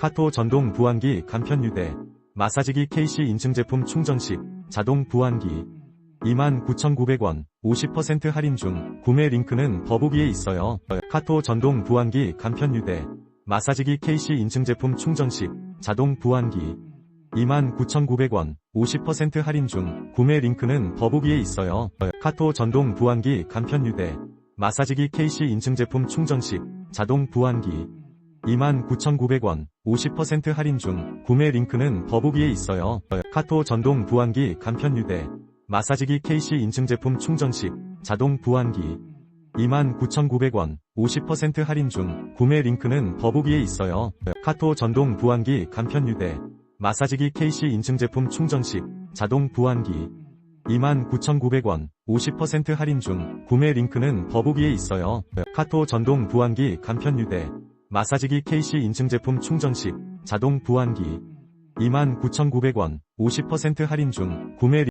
카토 전동 부안기 간편 휴대 마사지기 KC 인증 제품 충전식 자동 부안기 29,900원 50% 할인 중 구매 링크는 더보기에 있어요. 카토 전동 부안기 간편 휴대 마사지기 KC 인증 제품 충전식 자동 부안기 29,900원 50% 할인 중 구매 링크는 더보기에 있어요. 카토 전동 부안기 간편 휴대 마사지기 KC 인증 제품 충전식 자동 부안기 29,900원 50% 할인 중 구매 링크는 더보기에 있어요. 카토 전동 부안기 간편 휴대 마사지기 KC 인증 제품 충전식 자동 부안기 29,900원 50% 할인 중 구매 링크는 더보기에 있어요. 카토 전동 부안기 간편 휴대 마사지기 KC 인증 제품 충전식 자동 부안기 29,900원 50% 할인 중 구매 링크는 더보기에 있어요. 카토 전동 부안기 간편 휴대 마사지기 KC 인증 제품 충전식 자동 부안기. 29,900원 50% 할인 중 구매